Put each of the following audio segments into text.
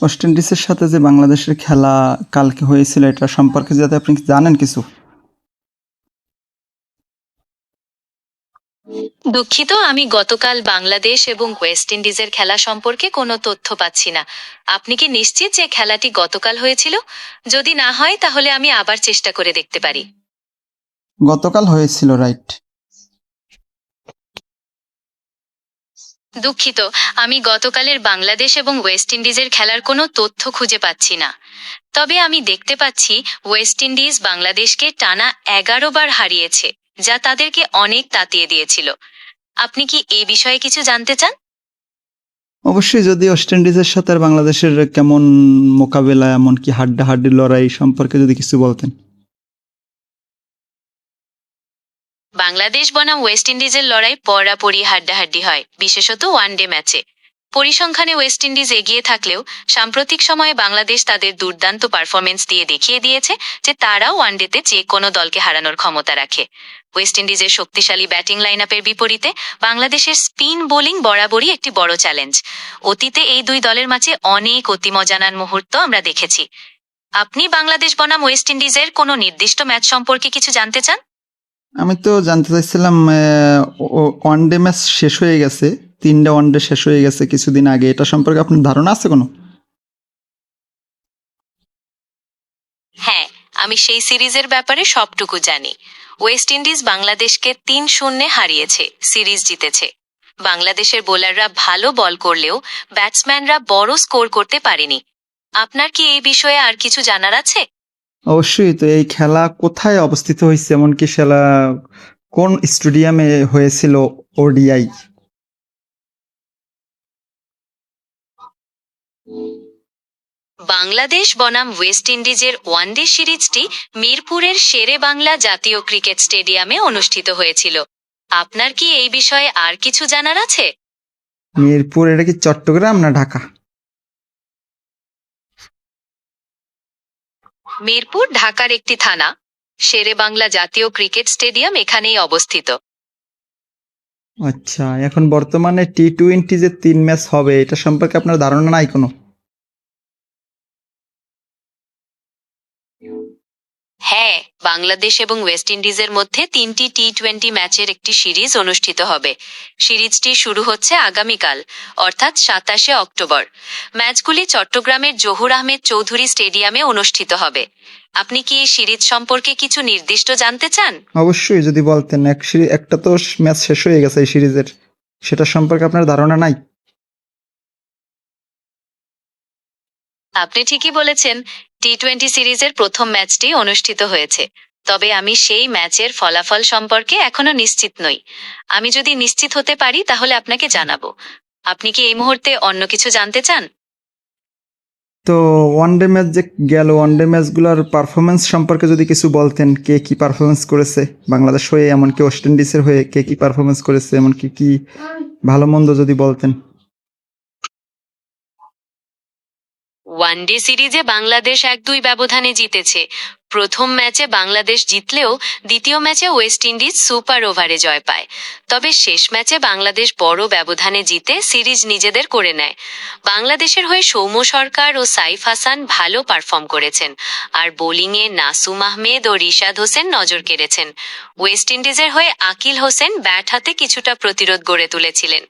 West ইন্ডিজের সাথে যে বাংলাদেশের খেলা কালকে হয়েছিল এটা সম্পর্কে যাতে আপনি জানেন কিছু? দুঃখিত আমি গতকাল বাংলাদেশ এবং ওয়েস্ট ইন্ডিজের খেলা সম্পর্কে কোনো তথ্য পাচ্ছি না। আপনি কি নিশ্চিত যে খেলাটি গতকাল হয়েছিল? যদি না হয় তাহলে আমি আবার চেষ্টা করে দেখতে পারি। গতকাল হয়েছিল রাইট। দুঃখিত, আমি গতকালের বাংলাদেশ এবং ওয়েস্ট ইন্ডিজের খেলার কোনো তথ্য খুঁজে পাচ্ছি না। তবে আমি দেখতে পাচ্ছি, ওয়েস্ট ইন্ডিজ বাংলাদেশকে টানা এগারো বার হারিয়েছে, যা তাদেরকে অনেক তাতিয়ে দিয়েছিল। আপনি কি এই বিষয়ে কিছু জানতে চান? অবশ্যই, যদি ওয়েস্ট ইন্ডিজের সাথে আর বাংলাদেশের কেমন মোকাবেলা, এমনকি হাড্ডাহাড্ডি লড়াই সম্পর্কে যদি কিছু বলতেন। বাংলাদেশ বনাম ওয়েস্ট ইন্ডিজের লড়াই পরাপরি হাড্ডাহাড্ডি হয়, বিশেষত ওয়ানডে ম্যাচে। পরিসংখ্যানে ওয়েস্ট ইন্ডিজ এগিয়ে থাকলেও সাম্প্রতিক সময়ে বাংলাদেশ তাদের দুর্দান্ত পারফরমেন্স দিয়ে দেখিয়ে দিয়েছে যে তারাও ওয়ানডেতে যে কোনো দলকে হারানোর ক্ষমতা রাখে। ওয়েস্ট ইন্ডিজের শক্তিশালী ব্যাটিং লাইন আপের বিপরীতে বাংলাদেশের স্পিন বোলিং বরাবরই একটি বড় চ্যালেঞ্জ। অতীতে এই দুই দলের মাঝে অনেক অতিমজানার মুহূর্ত আমরা দেখেছি। আপনি বাংলাদেশ বনাম ওয়েস্ট ইন্ডিজের কোনো নির্দিষ্ট ম্যাচ সম্পর্কে কিছু জানতে চান? আমি তো জানতে চাইছিলাম ওয়ান ডে ম্যাচ শেষ হয়ে গেছে, তিনটা ওয়ান ডে শেষ হয়ে গেছে কিছুদিন আগে, এটা সম্পর্কে আপনার ধারণা আছে কোনো? হ্যাঁ আমি সেই সিরিজের ব্যাপারে সবটুকু জানি। ওয়েস্ট ইন্ডিজ বাংলাদেশকে তিন শূন্যে হারিয়েছে, সিরিজ জিতেছে। বাংলাদেশের বোলাররা ভালো বল করলেও ব্যাটসম্যানরা বড় স্কোর করতে পারেনি। আপনার কি এই বিষয়ে আর কিছু জানার আছে? অবশ্যই তো এই খেলা কোথায় অবস্থিত হয়েছে? এমনকি খেলা কোন স্টেডিয়ামে হয়েছিল ওডিআই? বাংলাদেশ বনাম ওয়েস্ট ইন্ডিজের ওয়ানডে সিরিজটি মিরপুরের শেরে বাংলা জাতীয় ক্রিকেট স্টেডিয়ামে অনুষ্ঠিত হয়েছিল। আপনার কি এই বিষয়ে আর কিছু জানার আছে? মিরপুর এটা কি চট্টগ্রাম না ঢাকা? মিরপুর, ঢাকার একটি থানা, শেরে বাংলা জাতীয় ক্রিকেট স্টেডিয়াম এখানেই অবস্থিত। আচ্ছা এখন বর্তমানে টি টোয়েন্টি যে তিন ম্যাচ হবে, এটা সম্পর্কে আপনার ধারণা নাই কোনো? হ্যাঁ বাংলাদেশ এবং ওয়েস্ট ইন্ডিজের মধ্যে তিনটি টি টোয়েন্টি ম্যাচের একটি সিরিজ অনুষ্ঠিত হবে। সিরিজটি শুরু হচ্ছে আগামীকাল অর্থাৎ সাতাশে অক্টোবর। ম্যাচগুলি চট্টগ্রামের জহুর আহমেদ চৌধুরী স্টেডিয়ামে অনুষ্ঠিত হবে। আপনি কি এই সিরিজ সম্পর্কে কিছু নির্দিষ্ট জানতে চান? অবশ্যই যদি বলতেন। এক একটা তো ম্যাচ শেষ হয়ে গেছে এই সিরিজের। সেটা সম্পর্কে আপনার ধারণা নাই? আপনি ঠিকই বলেছেন। টি টোয়েন্টি সিরিজের প্রথম ম্যাচটি অনুষ্ঠিত হয়েছে। তবে আমি সেই ম্যাচের ফলাফল সম্পর্কে এখনও নিশ্চিত নই। আমি যদি নিশ্চিত হতে পারি, তাহলে আপনাকে জানাব। আপনি কি এই মুহূর্তে অন্য কিছু জানতে চান? তো ওয়ান ডে ম্যাচ যে গেল ওয়ান ডে ম্যাচগুলোর পারফরমেন্স সম্পর্কে যদি কিছু বলতেন, কে কি পারফরমেন্স করেছে? বাংলাদেশ হয়ে এমনকি ওয়েস্ট ইন্ডিজের হয়ে কে কি পারফরমেন্স করেছে? এমনকি কি ভালো মন্দ যদি বলতেন? ওয়ানডে সিরিজে বাংলাদেশ এক দুই ব্যবধানে জিতেছে। প্রথম ম্যাচে বাংলাদেশ জিতলেও দ্বিতীয় ম্যাচে ওয়েস্ট ইন্ডিজ সুপার ওভারে জয় পায়। তবে শেষ ম্যাচে বাংলাদেশ বড় ব্যবধানে জিতে সিরিজ নিজেদের করে নেয়। বাংলাদেশের হয়ে সৌম্য সরকার ও সাইফ হাসান ভালো পারফর্ম করেছেন। আর বোলিংয়ে নাসুম আহমেদ ও রিশাদ হোসেন নজর কেড়েছেন। ওয়েস্ট ইন্ডিজের হয়ে আকিল হোসেন ব্যাট হাতে কিছুটা প্রতিরোধ গড়ে তুলেছিলেন।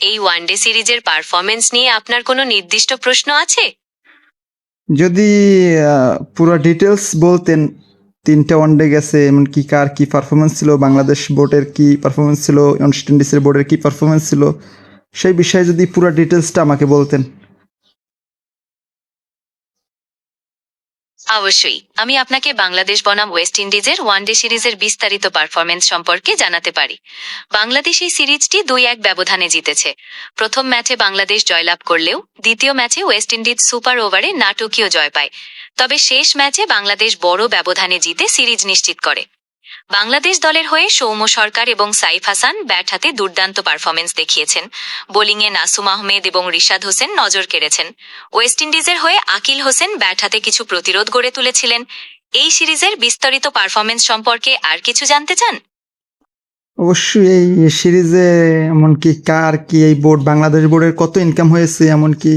এই ওয়ানডে সিরিজের পারফরমেন্স নিয়ে আপনার কোনো নির্দিষ্ট প্রশ্ন আছে? যদি পুরো ডিটেলস বলতেন, তিনটে ওয়ানডে গেছে, এমন কি কার কি পারফরমেন্স ছিল, বাংলাদেশ বোর্ডের কি পারফরমেন্স ছিল ওয়েস্ট ইন্ডিজের বোর্ডের কি পারফরমেন্স ছিল, সেই বিষয়ে যদি পুরো ডিটেলসটা আমাকে বলতেন। অবশ্যই। আমি আপনাকে বাংলাদেশ বনাম ওয়েস্ট ইন্ডিজের ওয়ান ডে সিরিজের বিস্তারিত পারফরমেন্স সম্পর্কে জানাতে পারি। বাংলাদেশ এই সিরিজটি দুই এক ব্যবধানে জিতেছে। প্রথম ম্যাচে বাংলাদেশ জয়লাভ করলেও দ্বিতীয় ম্যাচে ওয়েস্ট ইন্ডিজ সুপার ওভারে নাটকীয় জয় পায়। তবে শেষ ম্যাচে বাংলাদেশ বড় ব্যবধানে জিতে সিরিজ নিশ্চিত করে। বাংলাদেশ দলের হয়ে সৌম্য সরকার এবং সাইফ হাসান ব্যাট হাতে দুর্দান্ত পারফরমেন্স দেখিয়েছেন। বোলিংয়ে নাসুম আহমেদ এবং রিশাদ হোসেন নজর কেড়েছেন। ওয়েস্ট ইন্ডিজের হয়ে আকিল হোসেন ব্যাট হাতে কিছু প্রতিরোধ গড়ে তুলেছিলেন। এই সিরিজের বিস্তারিত পারফরমেন্স সম্পর্কে আর কিছু জানতে চান? অবশ্যই এই সিরিজে এমনকি কার কি এই বোর্ড, বাংলাদেশ বোর্ডের কত ইনকাম হয়েছে, এমনকি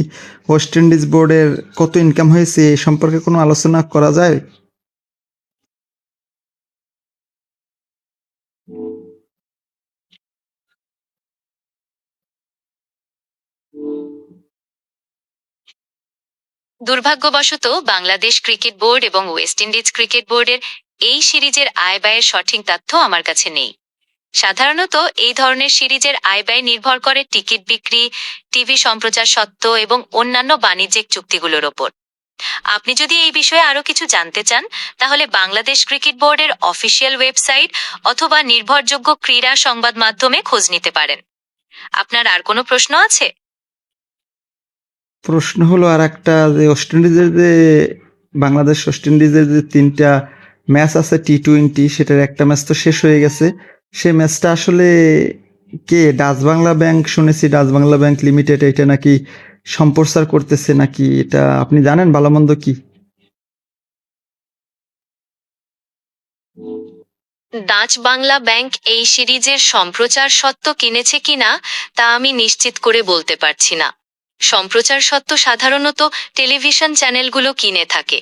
ওয়েস্ট ইন্ডিজ বোর্ডের কত ইনকাম হয়েছে এই সম্পর্কে কোনো আলোচনা করা যায়? দুর্ভাগ্যবশত, বাংলাদেশ ক্রিকেট বোর্ড এবং ওয়েস্ট ইন্ডিজ ক্রিকেট বোর্ডের এই সিরিজের আয় ব্যয়ের সঠিক তথ্য আমার কাছে নেই। সাধারণত, এই ধরনের সিরিজের আয় ব্যয় নির্ভর করে টিকিট বিক্রি, টিভি সম্প্রচার সত্ত্ব এবং অন্যান্য বাণিজ্যিক চুক্তিগুলোর ওপর। আপনি যদি এই বিষয়ে আরও কিছু জানতে চান, তাহলে বাংলাদেশ ক্রিকেট বোর্ডের অফিসিয়াল ওয়েবসাইট অথবা নির্ভরযোগ্য ক্রীড়া সংবাদ মাধ্যমে খোঁজ নিতে পারেন। আপনার আর কোনো প্রশ্ন আছে? প্রশ্ন হলো আর একটা যে ওয়েস্ট ইন্ডিজের যে, বাংলাদেশ ওয়েস্ট ইন্ডিজের যে তিনটা ম্যাচ আছে টি টোয়েন্টি সেটার একটা ম্যাচ তো শেষ হয়ে গেছে। সে ম্যাচটা আসলে কে? ডাচ বাংলা ব্যাংক শুনেছি, ডাচ বাংলা ব্যাংক লিমিটেড, এটা নাকি সম্প্রচার করতেছে নাকি? এটা আপনি জানেন? ভালো মন্দ কি? ডাচ বাংলা ব্যাংক এই সিরিজের সম্প্রচার সত্ত্ব কিনেছে কিনা, তা আমি নিশ্চিত করে বলতে পারছি না। সম্প্রচার সত্ত্ব সাধারণত টেলিভিশন চ্যানেলগুলো কিনে থাকে।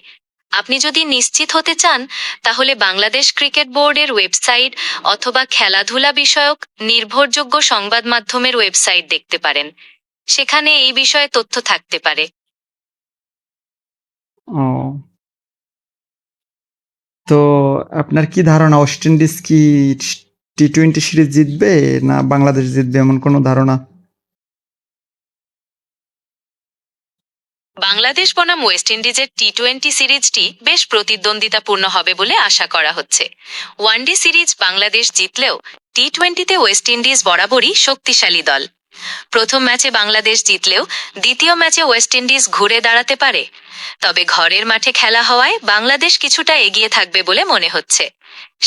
আপনি যদি নিশ্চিত হতে চান, তাহলে বাংলাদেশ ক্রিকেট বোর্ডের ওয়েবসাইট অথবা খেলাধুলা বিষয়ক নির্ভরযোগ্য সংবাদ মাধ্যমের ওয়েবসাইট দেখতে পারেন। সেখানে এই বিষয়ে তথ্য থাকতে পারে। ও। তো আপনার কি ধারণা ওয়েস্ট ইন্ডিজ কি টি টোয়েন্টি সিরিজ জিতবে না বাংলাদেশ জিতবে এমন কোনো ধারণা? বাংলাদেশ বনাম ওয়েস্ট ইন্ডিজের টি টোয়েন্টি সিরিজটি বেশ প্রতিদ্বন্দ্বিতাপূর্ণ হবে বলে আশা করা হচ্ছে। ওয়ানডে সিরিজ বাংলাদেশ জিতলেও টি টোয়েন্টিতে ওয়েস্ট ইন্ডিজ বরাবরই শক্তিশালী দল। প্রথম ম্যাচে বাংলাদেশ জিতলেও দ্বিতীয় ম্যাচে ওয়েস্ট ইন্ডিজ ঘুরে দাঁড়াতে পারে। তবে ঘরের মাঠে খেলা হওয়ায় বাংলাদেশ কিছুটা এগিয়ে থাকবে বলে মনে হচ্ছে।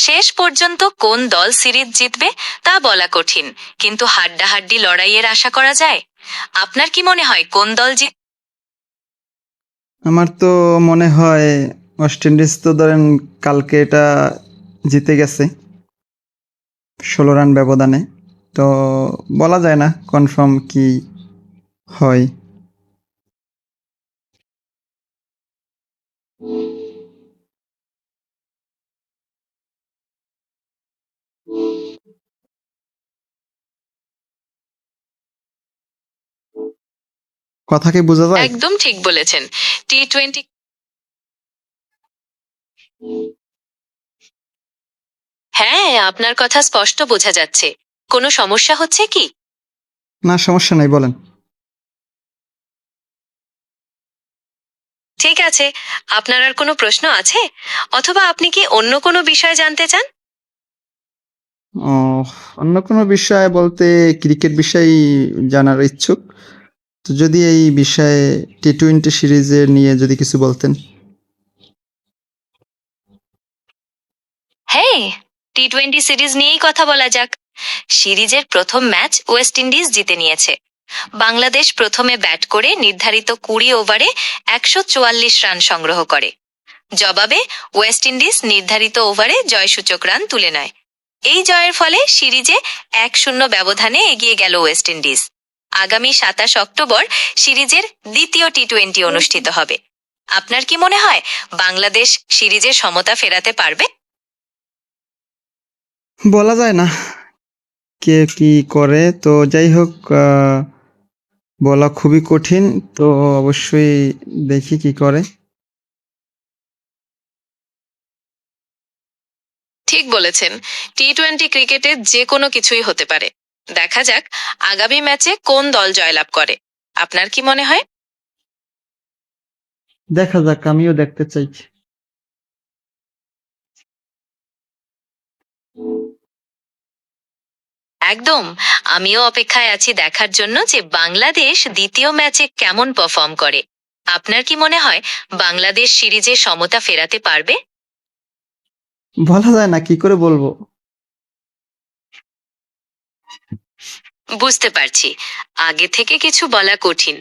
শেষ পর্যন্ত কোন দল সিরিজ জিতবে তা বলা কঠিন, কিন্তু হাড্ডাহাড্ডি লড়াইয়ের আশা করা যায়? আপনার কি মনে হয় কোন দল জিত আমার তো মনে হয় ওয়েস্ট ইন্ডিজ তো ধরেন কালকে এটা জিতে গেছে, ষোলো রান ব্যবধানে। তো বলা যায় না কনফার্ম কি হয়। কথা কি বোঝা যায়? একদম ঠিক বলেছেন। টি টোয়েন্টি হ্যাঁ আপনার কথা স্পষ্ট বোঝা যাচ্ছে। কোনো সমস্যা হচ্ছে কি? না সমস্যা নাই বলেন। ঠিক আছে আপনার আর কোনো প্রশ্ন আছে? অথবা আপনি কি অন্য কোনো বিষয় জানতে চান? ও অন্য কোনো বিষয় বলতে ক্রিকেট বিষয় জানার ইচ্ছুক। তো যদি এই বিষয়ে টি টোয়েন্টি সিরিজের নিয়ে যদি কিছু বলতেন। হ্যাঁ টি টোয়েন্টি সিরিজ নিয়েই কথা বলা যাক। সিরিজের প্রথম ম্যাচ ওয়েস্ট ইন্ডিজ জিতে নিয়েছে। বাংলাদেশ প্রথমে ব্যাট করে নির্ধারিত কুড়ি ওভারে একশো চুয়াল্লিশ রান সংগ্রহ করে। জবাবে ওয়েস্ট ইন্ডিজ নির্ধারিত ওভারে জয়সূচক রান তুলে নেয়। এই জয়ের ফলে সিরিজে এক শূন্য ব্যবধানে এগিয়ে গেল ওয়েস্ট ইন্ডিজ। আগামী সাতাশ অক্টোবর সিরিজের দ্বিতীয় টি টোয়েন্টি অনুষ্ঠিত হবে। আপনার কি মনে হয়, বাংলাদেশ সিরিজে সমতা ফেরাতে পারবে? বলা যায় না। কে কি করে? তো যাই হোক বলা খুবই কঠিন তো অবশ্যই দেখি কি করে। ঠিক বলেছেন টি টোয়েন্টি ক্রিকেটে যে কোনো কিছুই হতে পারে। দেখা যাক আগামী ম্যাচে কোন দল জয়লাভ করে। আপনার কি মনে হয়? দেখা যাক আমিও দেখতে চাই। একদম। আমিও অপেক্ষায় আছি দেখার জন্য যে বাংলাদেশ দ্বিতীয় ম্যাচে কেমন পারফর্ম করে। আপনার কি মনে হয় বাংলাদেশ সিরিজে সমতা ফেরাতে পারবে? বলা যায় না কি করে বলব? বুঝতে পারছি। আগে থেকে কিছু বলা কঠিন।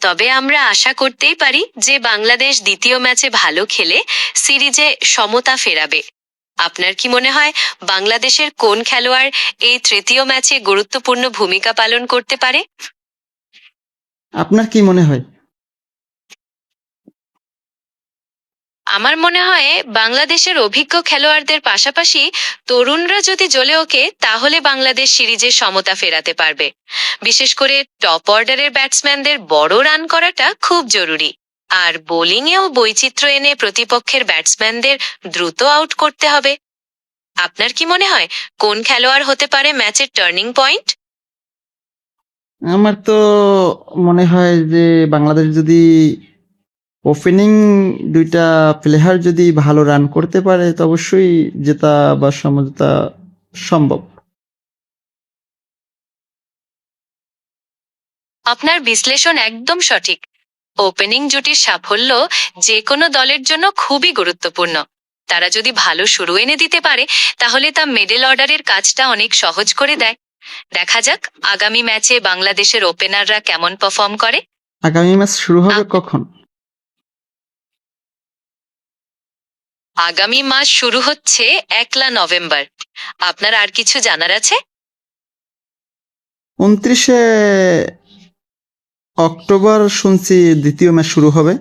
তবে আমরা আশা করতেই পারি যে বাংলাদেশ দ্বিতীয় ম্যাচে ভালো খেলে সিরিজে সমতা ফেরাবে। আপনার কি মনে হয় বাংলাদেশের কোন খেলোয়াড় এই তৃতীয় ম্যাচে গুরুত্বপূর্ণ ভূমিকা পালন করতে পারে? আপনার কি মনে হয়? আমার মনে হয় বাংলাদেশের অভিজ্ঞ খেলোয়াড়দের পাশাপাশি তরুণরা যদি জ্বলে ওকে তাহলে বাংলাদেশ সিরিজে সমতা ফেরাতে পারবে। বিশেষ করে টপ অর্ডারের ব্যাটসম্যানদের বড় রান করাটা খুব জরুরি। আর বোলিংয়েও বৈচিত্র্য এনে প্রতিপক্ষের ব্যাটসম্যানদের দ্রুত আউট করতে হবে। আপনার কি মনে হয় কোন খেলোয়াড় হতে পারে ম্যাচের টার্নিং পয়েন্ট? আমার তো মনে হয় যে বাংলাদেশ যদি ওপেনিং দুইটা প্লেয়ার যদি ভালো রান করতে পারে তো অবশ্যই জেতা বা সমঝোতা সম্ভব। আপনার বিশ্লেষণ একদম সঠিক। ওপেনিং জুটির সাফল্য যে কোনো দলের জন্য খুবই গুরুত্বপূর্ণ। তারা যদি ভালো শুরু এনে দিতে পারে তাহলে তা মেডেল অর্ডারের কাজটা অনেক সহজ করে দেয়। দেখা যাক আগামী ম্যাচে বাংলাদেশের ওপেনাররা কেমন পারফর্ম করে। আগামী ম্যাচ শুরু হবে কখন? আগামী মাস শুরু হচ্ছে একলা নভেম্বর। আপনার আর কিছু জানার আছে? উনত্রিশে অক্টোবর শুনছি দ্বিতীয় ম্যাচ শুরু হবে।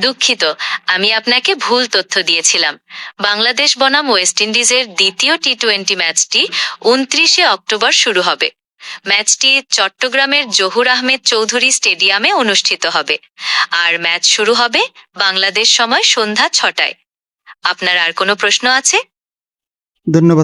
দুঃখিত আমি আপনাকে ভুল তথ্য দিয়েছিলাম। বাংলাদেশ বনাম ওয়েস্ট ইন্ডিজের দ্বিতীয় টি টোয়েন্টি ম্যাচটি উনত্রিশে অক্টোবর শুরু হবে। ম্যাচটি চট্টগ্রামের জহুর আহমেদ চৌধুরী স্টেডিয়ামে অনুষ্ঠিত হবে। আর ম্যাচ শুরু হবে বাংলাদেশ সময় সন্ধ্যা ছটায়। আপনার আর কোনো প্রশ্ন আছে? ধন্যবাদ।